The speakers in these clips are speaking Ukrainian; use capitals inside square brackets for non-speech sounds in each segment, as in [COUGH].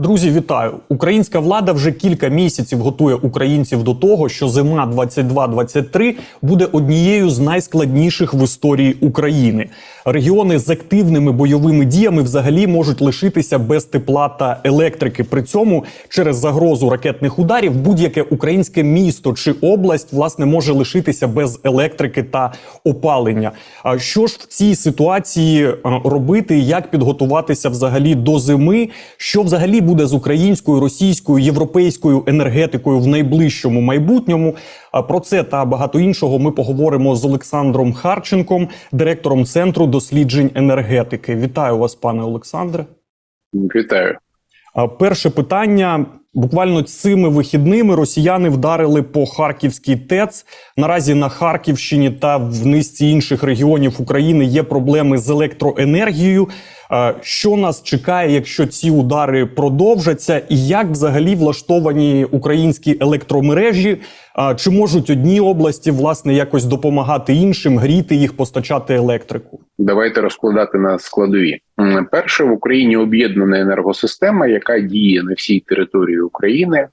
Друзі, вітаю! Українська влада вже кілька місяців готує українців до того, що зима 22-23 буде однією з найскладніших в історії України. Регіони з активними бойовими діями взагалі можуть лишитися без тепла та електрики. При цьому через загрозу ракетних ударів будь-яке українське місто чи область власне може лишитися без електрики та опалення. А що ж в цій ситуації е, робити? Як підготуватися взагалі до зими? Що взагалі буде з українською, російською, європейською енергетикою в найближчому майбутньому? Про це та багато іншого ми поговоримо з Олександром Харченком, директором центру досліджень енергетики. Вітаю вас, пане Олександре. Вітаю. Перше питання. Буквально цими вихідними росіяни вдарили по Харківській ТЕЦ. Наразі на Харківщині та в низці інших регіонів України є проблеми з електроенергією. А Що нас чекає, якщо ці удари продовжаться, і як взагалі влаштовані українські електромережі? Чи можуть одні області власне якось допомагати іншим, гріти їх, постачати електрику? Давайте розкладати на складові. Перше в Україні об'єднана енергосистема, яка діє на всій території України,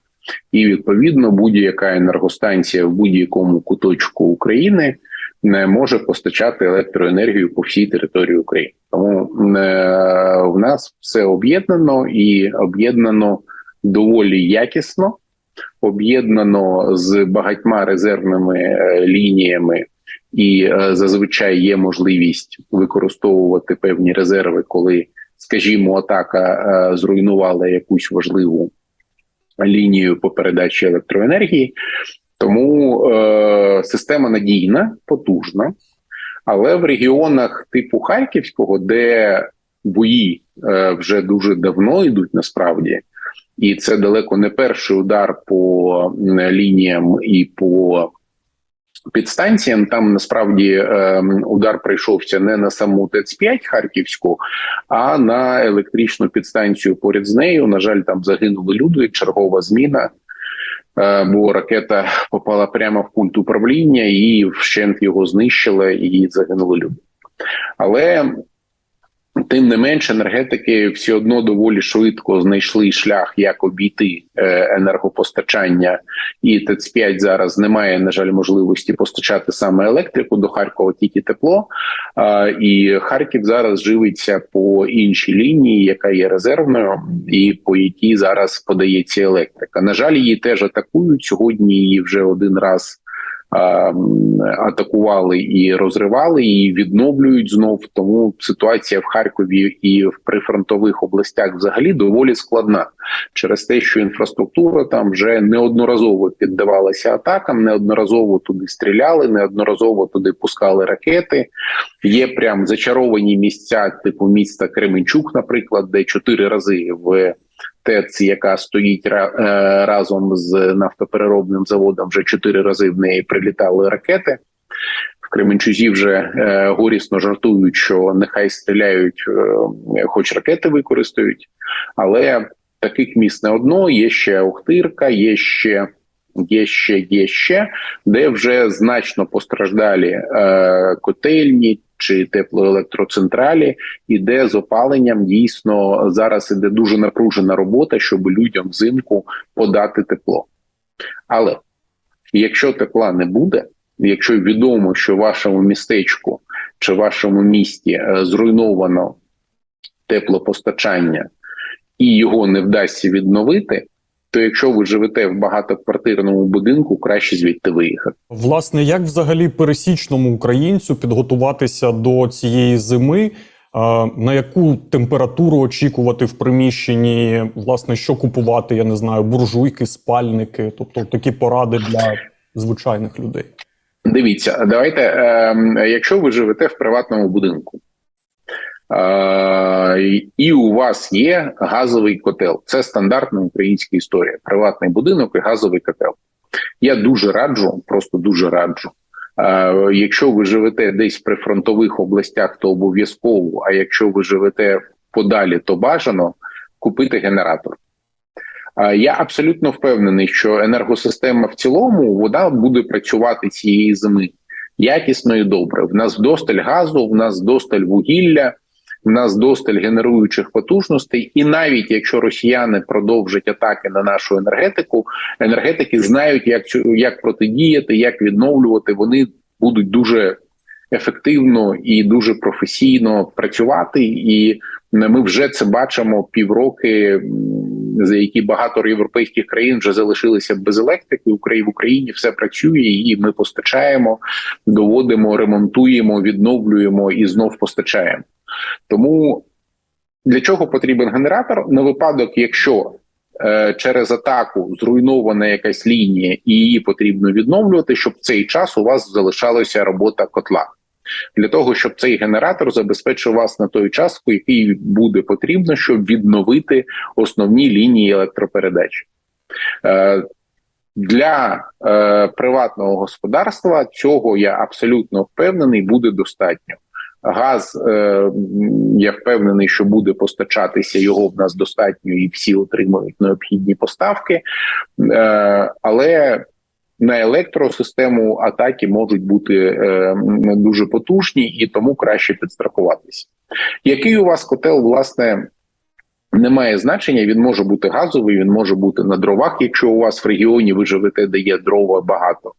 і відповідно будь-яка енергостанція в будь-якому куточку України не може постачати електроенергію по всій території України. Тому е, в нас все об'єднано і об'єднано доволі якісно, об'єднано з багатьма резервними е, лініями. І е, зазвичай є можливість використовувати певні резерви, коли, скажімо, атака зруйнувала якусь важливу лінію по передачі електроенергії. Тому е, система надійна, потужна, але в регіонах типу Харківського, де бої е, вже дуже давно йдуть насправді, і це далеко не перший удар по лініям і по підстанціям. Там насправді е, удар прийшовся не на саму ТЕЦ-5 Харківську, а на електричну підстанцію поряд з нею. На жаль, там загинули люди. Чергова зміна. Е, Бо ракета попала прямо в пункт управління і вщент його знищила, і загинули люди. Але тим не менш, енергетики все одно доволі швидко знайшли шлях, як обійти е, енергопостачання, і ТЕЦ-5 зараз немає, на жаль, можливості постачати саме електрику до Харкова, тільки тепло. І Харків зараз живиться по іншій лінії, яка є резервною, і по якій зараз подається електрика. На жаль, її теж атакують сьогодні. Її вже один раз атакували і розривали, і відновлюють знов. Тому ситуація в Харкові і в прифронтових областях взагалі доволі складна через те, що інфраструктура там вже неодноразово піддавалася атакам, неодноразово туди стріляли, неодноразово туди пускали ракети. Є прям зачаровані місця, типу міста Кременчук, наприклад, де чотири рази в ТЕЦ, яка стоїть е, разом з нафтопереробним заводом, вже чотири рази в неї прилітали ракети. В Кременчузі вже е, горісно жартують, що нехай стріляють, е, хоч ракети використають, але таких міст не одно. Є ще Охтирка, є ще. Є ще, є ще, де вже значно постраждалі е, котельні чи теплоелектроцентралі, і де з опаленням дійсно зараз іде дуже напружена робота, щоб людям взимку подати тепло. Але якщо тепла не буде, якщо відомо, що в вашому містечку чи в вашому місті е, зруйновано теплопостачання і його не вдасться відновити, то якщо ви живете в багатоквартирному будинку, краще звідти виїхати. Власне, як взагалі пересічному українцю підготуватися до цієї зими? На яку температуру очікувати в приміщенні? Власне, що купувати? Я не знаю, буржуйки, спальники, тобто такі поради для звичайних людей. Дивіться, давайте, е, якщо ви живете в приватному будинку, і у вас є газовий котел, це стандартна українська історія. Приватний будинок і газовий котел. Я дуже раджу, просто дуже раджу. Якщо ви живете десь при фронтових областях, то обов'язково. А якщо ви живете подалі, то бажано купити генератор. Я абсолютно впевнений, що енергосистема в цілому вона буде працювати цієї зими якісно і добре. В нас вдосталь газу, в нас вдосталь вугілля. У нас досталь генеруючих потужностей, і навіть якщо росіяни продовжать атаки на нашу енергетику, енергетики знають, як як протидіяти, як відновлювати. Вони будуть дуже ефективно і дуже професійно працювати. І ми вже це бачимо півроки, за які багато європейських країн вже залишилися без електрики. В Україні все працює, і ми постачаємо, доводимо, ремонтуємо, відновлюємо і знов постачаємо. Тому для чого потрібен генератор? На випадок, якщо е, через атаку зруйнована якась лінія і її потрібно відновлювати, щоб в цей час у вас залишалася робота котла. Для того щоб цей генератор забезпечив вас на той час, який буде потрібно, щоб відновити основні лінії електропередач. Е, для е, приватного господарства цього я абсолютно впевнений буде достатньо. Газ е, я впевнений, що буде постачатися його в нас достатньо, і всі отримують необхідні поставки. Е, але на електросистему атаки можуть бути е, дуже потужні і тому краще підстрахуватися. Який у вас котел, власне, не має значення, він може бути газовий, він може бути на дровах, якщо у вас в регіоні ви живете, де є дрова багато.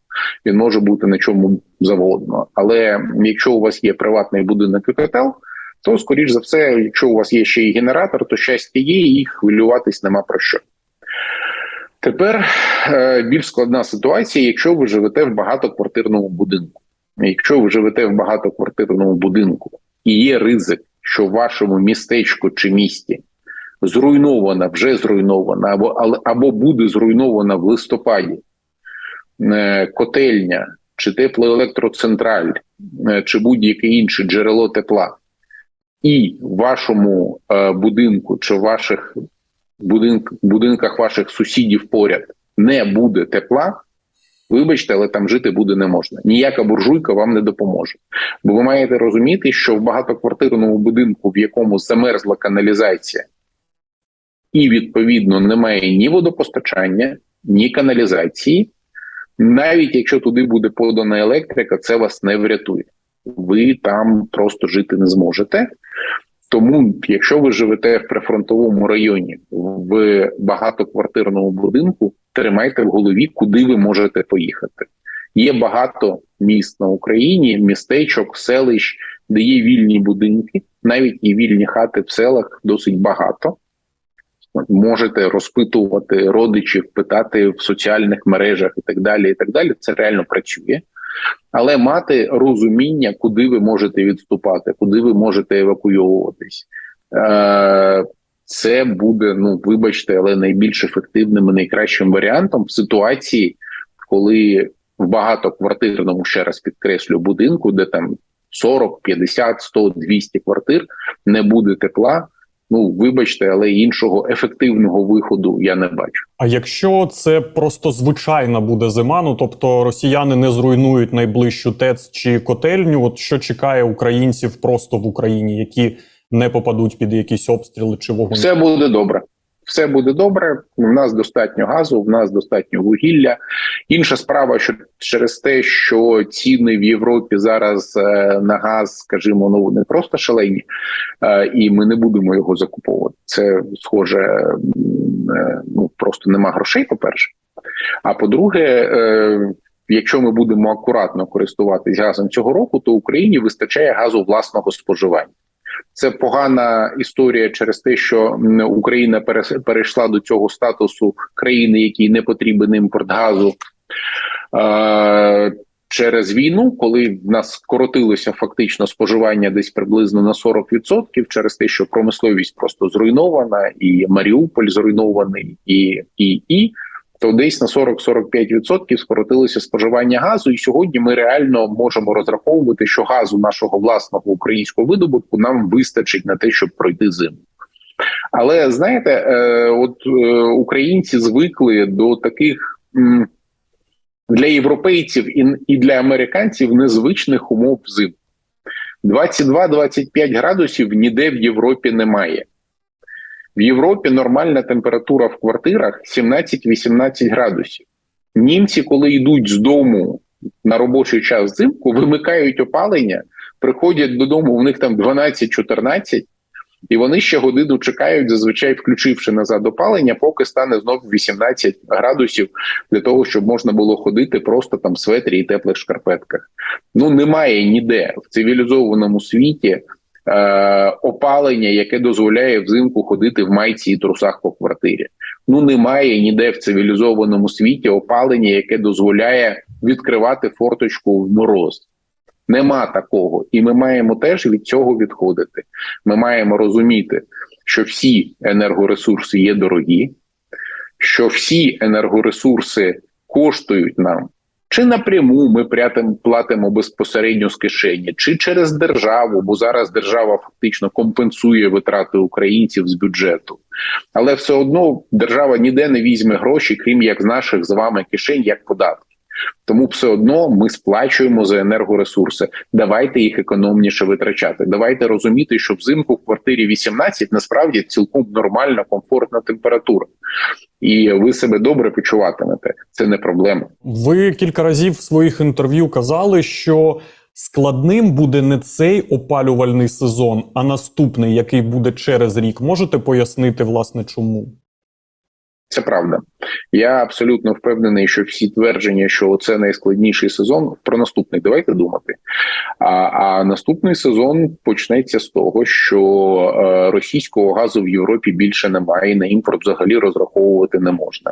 Він може бути на чому завгодно. Але якщо у вас є приватний будинок і котел, то скоріш за все, якщо у вас є ще і генератор, то щастя є, і хвилюватись нема про що. Тепер е, більш складна ситуація, якщо ви живете в багатоквартирному будинку. Якщо ви живете в багатоквартирному будинку і є ризик, що в вашому містечку чи місті зруйнована, вже зруйнована, або або буде зруйнована в листопаді е, котельня чи теплоелектроцентраль, е, чи будь-яке інше джерело тепла, і в вашому е, будинку чи в ваших будинк, будинках ваших сусідів поряд не буде тепла. Вибачте, але там жити буде не можна. Ніяка буржуйка вам не допоможе. Бо ви маєте розуміти, що в багатоквартирному будинку, в якому замерзла каналізація, і відповідно немає ні водопостачання, ні каналізації. Навіть якщо туди буде подана електрика, це вас не врятує. Ви там просто жити не зможете. Тому, якщо ви живете в прифронтовому районі в багатоквартирному будинку, тримайте в голові, куди ви можете поїхати. Є багато міст на Україні, містечок, селищ, де є вільні будинки, навіть і вільні хати в селах досить багато. Можете розпитувати родичів, питати в соціальних мережах і так далі. І так далі. Це реально працює. Але мати розуміння, куди ви можете відступати, куди ви можете евакуйовуватись. Е, Це буде, ну вибачте, але найбільш ефективним і найкращим варіантом в ситуації, коли в багатоквартирному, ще раз підкреслю, будинку, де там 40, 50, 100, 200 квартир, не буде тепла. Ну, вибачте, але іншого ефективного виходу я не бачу. А якщо це просто звичайна буде зима, ну тобто росіяни не зруйнують найближчу ТЕЦ чи котельню, от що чекає українців просто в Україні, які не попадуть під якісь обстріли чи вогонь? Все буде добре. Все буде добре. У нас достатньо газу, в нас достатньо вугілля. Інша справа, що через те, що ціни в Європі зараз е, на газ, скажімо, ну не просто шалені, е, і ми не будемо його закуповувати. Це схоже, е, ну просто нема грошей. По перше, а по-друге, якщо ми будемо акуратно користуватись газом цього року, то Україні вистачає газу власного споживання. Це погана історія через те, що Україна перейшла до цього статусу країни, якій не потрібен імпорт газу. Через війну, коли в нас скоротилося фактично споживання десь приблизно на 40%, через те, що промисловість просто зруйнована, і Маріуполь зруйнований, і і і то десь на 40-45% скоротилося споживання газу. І сьогодні ми реально можемо розраховувати, що газу нашого власного українського видобутку нам вистачить на те, щоб пройти зиму. Але знаєте, е, от е, українці звикли до таких для європейців і для американців незвичних умов взимку. 22-25 градусів ніде в Європі немає. В Європі нормальна температура в квартирах 17-18 градусів. Німці, коли йдуть з дому на робочий час взимку, вимикають опалення, приходять додому, у них там 12-14, І вони ще годину чекають, зазвичай включивши назад опалення, поки стане знову 18 градусів для того, щоб можна було ходити просто там в светрі і теплих шкарпетках. Ну немає ніде в цивілізованому світі е, опалення, яке дозволяє взимку ходити в майці і трусах по квартирі. Ну немає ніде в цивілізованому світі опалення, яке дозволяє відкривати форточку в мороз. Нема такого, і ми маємо теж від цього відходити. Ми маємо розуміти, що всі енергоресурси є дорогі, що всі енергоресурси коштують нам. Чи напряму ми платимо безпосередньо з кишені, чи через державу, бо зараз держава фактично компенсує витрати українців з бюджету. Але все одно держава ніде не візьме гроші, крім як з наших з вами кишень, як податки. Тому все одно ми сплачуємо за енергоресурси. Давайте їх економніше витрачати. Давайте розуміти, що взимку в квартирі 18 насправді цілком нормальна, комфортна температура, і ви себе добре почуватимете. Це не проблема. Ви кілька разів в своїх інтерв'ю казали, що складним буде не цей опалювальний сезон, а наступний, який буде через рік. Можете пояснити, власне, чому? Це правда. Я абсолютно впевнений, що всі твердження, що це найскладніший сезон, про наступний давайте думати. А, а наступний сезон почнеться з того, що е, російського газу в Європі більше немає, і на імпорт взагалі розраховувати не можна.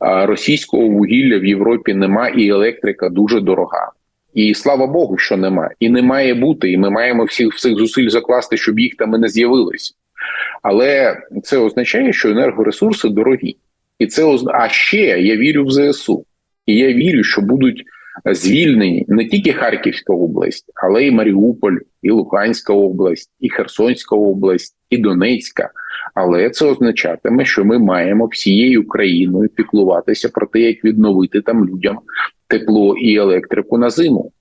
Російського вугілля в Європі нема, і електрика дуже дорога. І слава Богу, що нема, і не має бути. І ми маємо всіх всіх зусиль закласти, щоб їх там і не з'явилось. Але це означає, що енергоресурси дорогі, і це озна... а ще я вірю в ЗСУ, і я вірю, що будуть звільнені не тільки Харківська область, але й Маріуполь, і Луганська область, і Херсонська область, і Донецька. Але це означатиме, що ми маємо всією країною піклуватися про те, як відновити там людям тепло і електрику на зиму.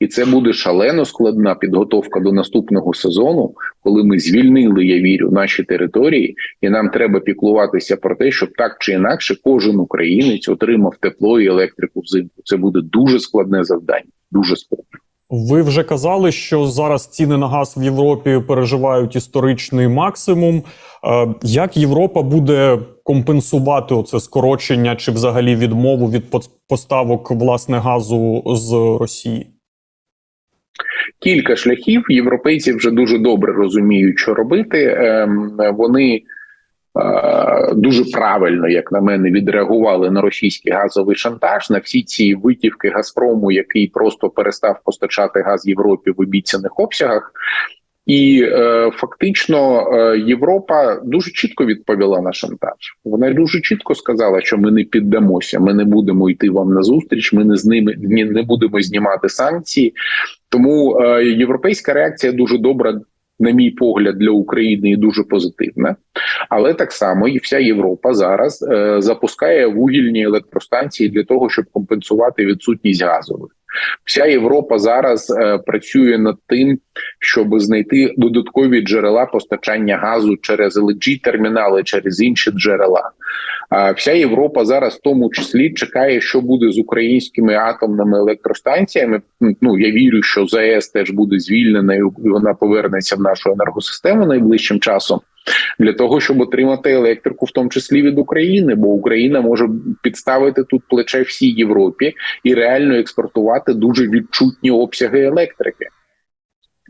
І це буде шалено складна підготовка до наступного сезону, коли ми звільнили, я вірю, наші території, і нам треба піклуватися про те, щоб так чи інакше кожен українець отримав тепло і електрику взимку. Це буде дуже складне завдання. Дуже складне. Ви вже казали, що зараз ціни на газ в Європі переживають історичний максимум. Е, Як Європа буде компенсувати оце скорочення чи взагалі відмову від поставок власне газу з Росії? Кілька шляхів європейці вже дуже добре розуміють, що робити. Ем, Вони е, дуже правильно, як на мене, відреагували на російський газовий шантаж на всі ці витівки Газпрому, який просто перестав постачати газ Європі в обіцяних обсягах. І е, фактично е, Європа дуже чітко відповіла на шантаж. Вона дуже чітко сказала, що ми не піддамося, ми не будемо йти вам на зустріч, ми не з ними ні, не будемо знімати санкції. Тому е, європейська реакція дуже добра, на мій погляд, для України і дуже позитивна. Але так само і вся Європа зараз е, запускає вугільні електростанції для того, щоб компенсувати відсутність газових. Вся Європа зараз е, працює над тим, щоб знайти додаткові джерела постачання газу через LNG термінали, через інші джерела. А вся Європа зараз, в тому числі, чекає, що буде з українськими атомними електростанціями. Ну я вірю, що ЗАЕС теж буде звільнена і вона повернеться в нашу енергосистему найближчим часом. Для того щоб отримати електрику, в тому числі від України, бо Україна може підставити тут плече всій Європі і реально експортувати дуже відчутні обсяги електрики.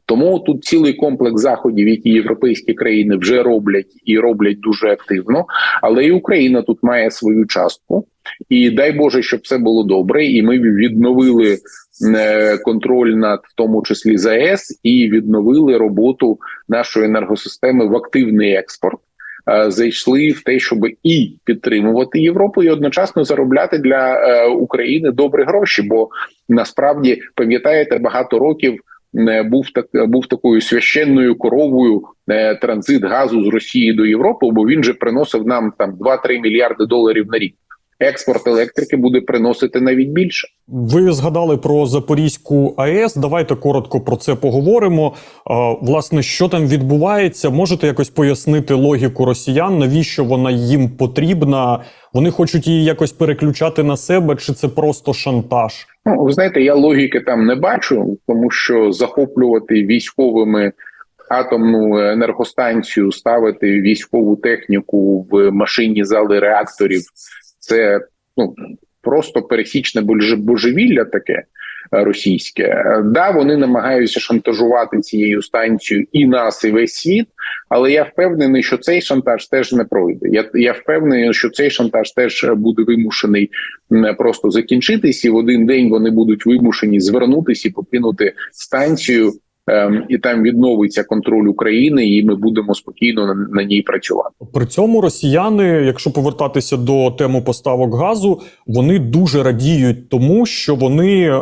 Тому тут цілий комплекс заходів, які європейські країни вже роблять і роблять дуже активно. Але і Україна тут має свою частку. І дай Боже, щоб все було добре, і ми відновили контроль над в тому числі ЗАЕС і відновили роботу нашої енергосистеми в активний експорт. Е, Зайшли в те, щоб і підтримувати Європу, і одночасно заробляти для е, України добрі гроші. Бо насправді пам'ятаєте, багато років е, був так був такою священною коровою транзит газу з Росії до Європи, бо він же приносив нам там 2-3 мільярди доларів на рік. Експорт електрики буде приносити навіть більше. Ви згадали про Запорізьку АЕС. Давайте коротко про це поговоримо. Власне, що там відбувається? Можете якось пояснити логіку росіян? Навіщо вона їм потрібна? Вони хочуть її якось переключати на себе, чи це просто шантаж? Ну, ви знаєте, я логіки там не бачу, тому що захоплювати військовими атомну енергостанцію, ставити військову техніку в машинні зали реакторів. Це ну просто пересічне боже- божевілля таке е, російське. Да, вони намагаються шантажувати цією станцією і нас, і весь світ. Але я впевнений, що цей шантаж теж не пройде. Я, я впевнений, що цей шантаж теж буде вимушений просто закінчитись, і в один день вони будуть вимушені звернутися і покинути станцію. Ем, І там відновиться контроль України, і ми будемо спокійно на, на ній працювати. При цьому росіяни, якщо повертатися до теми поставок газу, вони дуже радіють тому, що вони е,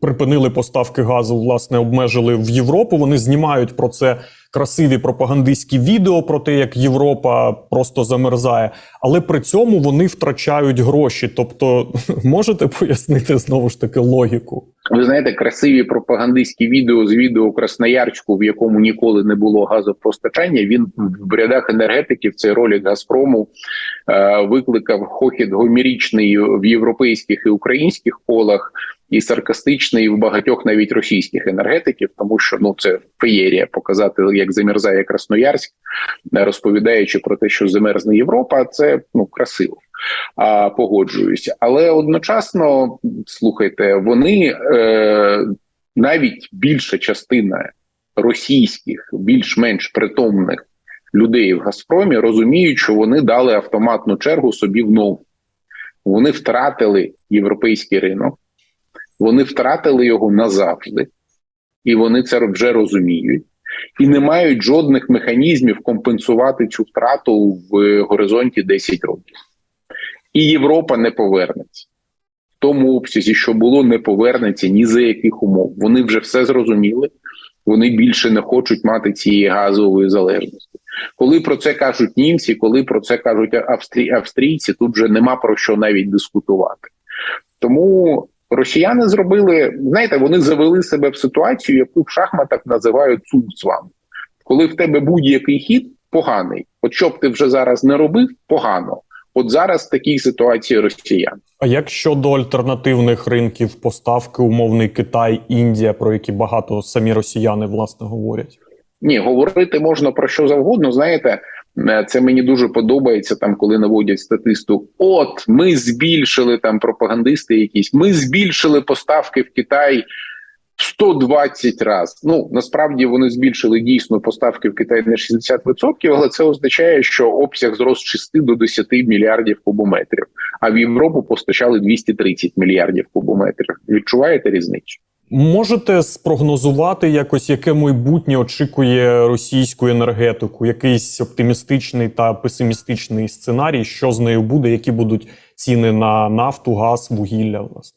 припинили поставки газу, власне, обмежили в Європу. Вони знімають про це красиві пропагандистські відео про те, як Європа просто замерзає, але при цьому вони втрачають гроші. Тобто, [LAUGHS] можете пояснити знову ж таки логіку? Ви знаєте, красиві пропагандистські відео з відео Красноярську, в якому ніколи не було газопостачання. Він в рядах енергетиків цей ролик Газпрому е, викликав хохіт гомірічний в європейських і українських колах, і саркастичний в багатьох навіть російських енергетиків, тому що ну це феєрія показати, як замерзає Красноярськ, е, розповідаючи про те, що замерзне Європа. Це ну красиво. А погоджуюся, але одночасно слухайте, вони е, навіть більша частина російських, більш-менш притомних людей в Газпромі розуміють, що вони дали автоматну чергу собі в ногу. Вони втратили європейський ринок, вони втратили його назавжди, і вони це вже розуміють. І не мають жодних механізмів компенсувати цю втрату в горизонті 10 років. І Європа не повернеться в тому обсязі, що було, не повернеться ні за яких умов. Вони вже все зрозуміли. Вони більше не хочуть мати цієї газової залежності. Коли про це кажуть німці, коли про це кажуть австрій, австрійці, тут вже нема про що навіть дискутувати. Тому росіяни зробили, знаєте, вони завели себе в ситуацію, яку в шахматах називають цуцвам. Коли в тебе будь-який хід поганий, от що б ти вже зараз не робив, погано. От зараз в такій ситуації росіян. А як щодо альтернативних ринків поставки, умовний Китай, Індія, про які багато самі росіяни власне говорять? Ні, говорити можна про що завгодно. Знаєте, це мені дуже подобається там, коли наводять статистику. От ми збільшили там пропагандисти, якісь ми збільшили поставки в Китай 120 разів. Ну насправді вони збільшили дійсно поставки в Китай на 60%, але це означає, що обсяг зрос з 6 до 10 мільярдів кубометрів. А в Європу постачали 230 мільярдів кубометрів. Відчуваєте різницю? Можете спрогнозувати якось, яке майбутнє очікує російську енергетику? Якийсь оптимістичний та песимістичний сценарій, що з нею буде, які будуть ціни на нафту, газ, вугілля, власне?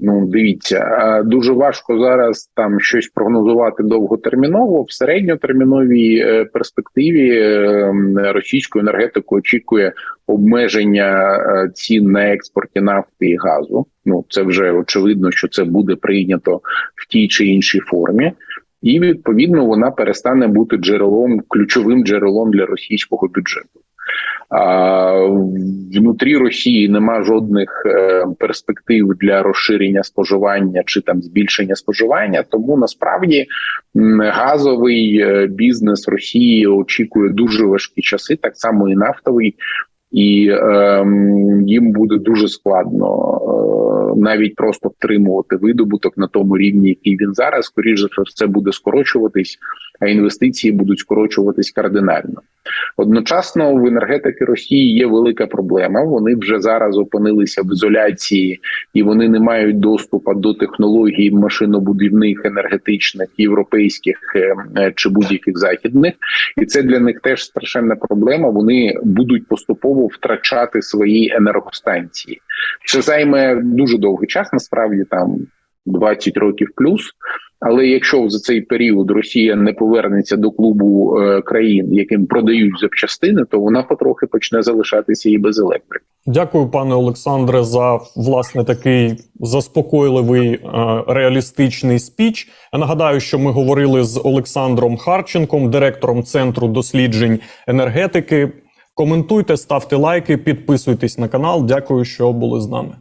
Ну, дивіться, е, дуже важко зараз там щось прогнозувати довготерміново. В середньотерміновій е, перспективі е, російську енергетику очікує обмеження цін на експорті нафти і газу. Ну це вже очевидно, що це буде прийнято в тій чи іншій формі. І відповідно вона перестане бути джерелом ключовим джерелом для російського бюджету. Внутрі Росії нема жодних е, перспектив для розширення споживання чи там збільшення споживання. Тому насправді газовий е, бізнес Росії очікує дуже важкі часи, так само і нафтовий. І е, їм буде дуже складно е, навіть просто втримувати видобуток на тому рівні, який він зараз. Скоріше за все буде скорочуватись, а інвестиції будуть скорочуватись кардинально. Одночасно в енергетики Росії є велика проблема. Вони вже зараз опинилися в ізоляції і вони не мають доступу до технологій машинобудівних, енергетичних, європейських е, е, чи будь-яких західних, і це для них теж страшенна проблема. Вони будуть поступово втрачати свої енергостанції. Це займе дуже довгий час, насправді там 20 років плюс. Але якщо за цей період Росія не повернеться до клубу е, країн, яким продають запчастини, то вона потрохи почне залишатися і без електрики. Дякую, пане Олександре, за власне такий заспокійливий е, реалістичний спіч. Я нагадаю, що ми говорили з Олександром Харченком, директором центру досліджень енергетики. Коментуйте, ставте лайки, підписуйтесь на канал. Дякую, що були з нами.